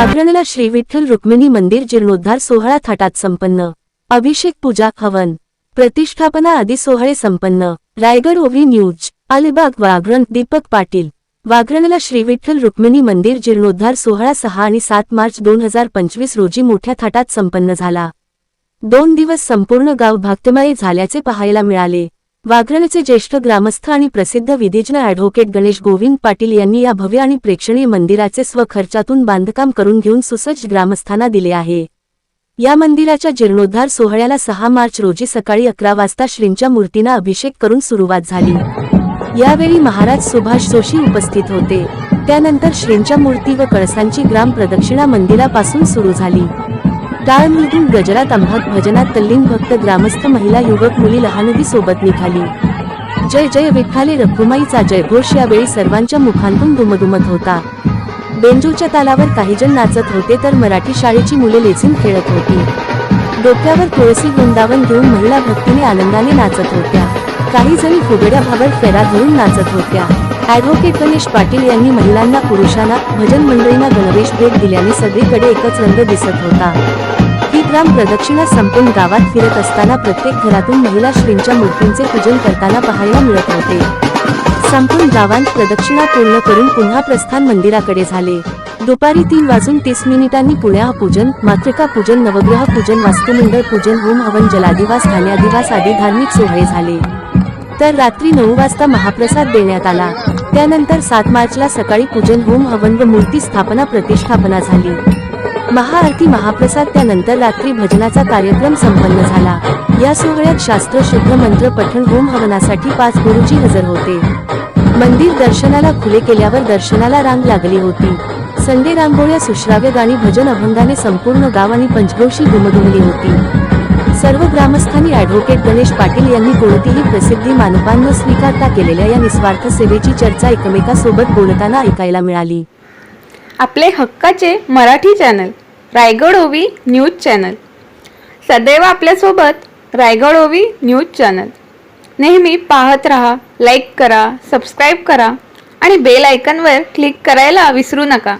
वाघरणला श्री विठ्ठल रुक्मिणी मंदिर जीर्णोद्धार सोहळा थाटात संपन्न. अभिषेक पूजा हवन. प्रतिष्ठापना आदी सोहळे संपन्न. Raigad O V news. Alibag Vaghran Deepak Patil. वाघरणला Shri Vitthal Rukmini मंदिर जीर्णोद्धार सोहळा सहा आणि सात मार्च दोन हजार पंचवीस रोजी मोठ्या थाटात संपन्न झाला. दोन दिवस संपूर्ण गाव भक्तिमय झाल्याचे पाहायला मिळाले. वाघरणचे ज्येष्ठ ग्रामस्थ आणि प्रसिद्ध विधिज्ञ ॲडव्होकेट गणेश गोविंद पाटील यांनी या भव्य आणि प्रेक्षणीय मंदिराचे स्वखर्चातून बांधकाम करून घेऊन सुसज्ज ग्रामस्थांना दिले आहे. या मंदिराच्या जीर्णोद्धार सोहळ्याला सहा मार्च रोजी सकाळी अकरा वाजता श्रींच्या मूर्तींना अभिषेक करून सुरुवात झाली. यावेळी महाराज सुभाष जोशी उपस्थित होते. त्यानंतर श्रींच्या मूर्ती व कळसांची ग्राम प्रदक्षिणा मंदिरापासून सुरू झाली. टाळमधून गजरात आंभात भजनात तल्लीन भक्त ग्रामस्थ महिला युवक मुली लहानगी सोबत निघाली. जय जय विठ्ठाले रखुमाईचा जयघोष यावेळी सर्वांच्या मुखांतून दुमदुमत होता. बेंजूच्या तालावर काही जण नाचत होते तर मराठी शाळेची मुले लेझिम खेळत होती. डोक्यावर तुळसी वृंदावन घेऊन महिला भक्तीने आनंदाने नाचत होत्या. काही जणी फुगड्या भावर फेरा धरून नाचत होत्या. ॲडव्होकेट गणेश पाटील यांनी महिलांना पुरुषांना भजन मंडळींना गणवेश भेट दिल्याने सगळीकडे एकच रंग दिसत होता. ही ग्राम प्रदक्षिणा संपून गावात फिरत असताना प्रत्येक घरातून महिला श्रींच्या मूर्तींचे पूजन करताना पाहायला मिळत होते. संपूर्ण गावांत प्रदक्षिणा पूर्ण करून पुन्हा प्रस्थान मंदिराकडे झाले. दुपारी तीन वाजून तीस मिनिटांनी पुण्या पूजन मातृका पूजन नवग्रह पूजन वास्तुमंडळ पूजन होम हवन जलादिवास धान्यादिवास आदी धार्मिक सोहळे झाले. तर रात्री नऊ वाजता महाप्रसाद देण्यात आला. त्यानंतर सात मार्चला सकाळी पूजन होम हवन व मूर्ती स्थापना प्रतिष्ठापना झाली. महाआरती महाप्रसाद त्यानंतर रात्री भजनाचा कार्यक्रम संपन्न झाला. या सोहळ्यात शास्त्र शुद्ध मंत्र पठण होम हवनासाठी पाच गुरुजी हजर होते. मंदिर दर्शनाला खुले केल्यावर दर्शनाला रांग लागली होती. संडे रांगोळ्या सुश्राव्य गाणी भजन अभंगाने संपूर्ण गाव आणि पंचक्रोशी दुमदुमली होती. सर्व ग्रामस्थांनी ॲडव्होकेट गणेश पाटील यांनी कोणतीही प्रसिद्धी मानपान न स्वीकारता केलेल्या या निस्वार्थ सेवेची चर्चा एकमेकासोबत बोलताना ऐकायला मिळाली. आपले हक्काचे मराठी चॅनल रायगड ओवी न्यूज चॅनल सदैव आपल्यासोबत रायगड ओवी न्यूज चॅनल नेहमी पाहत रहा लाईक करा सबस्क्राईब करा आणि बेल आयकनवर क्लिक करायला विसरू नका.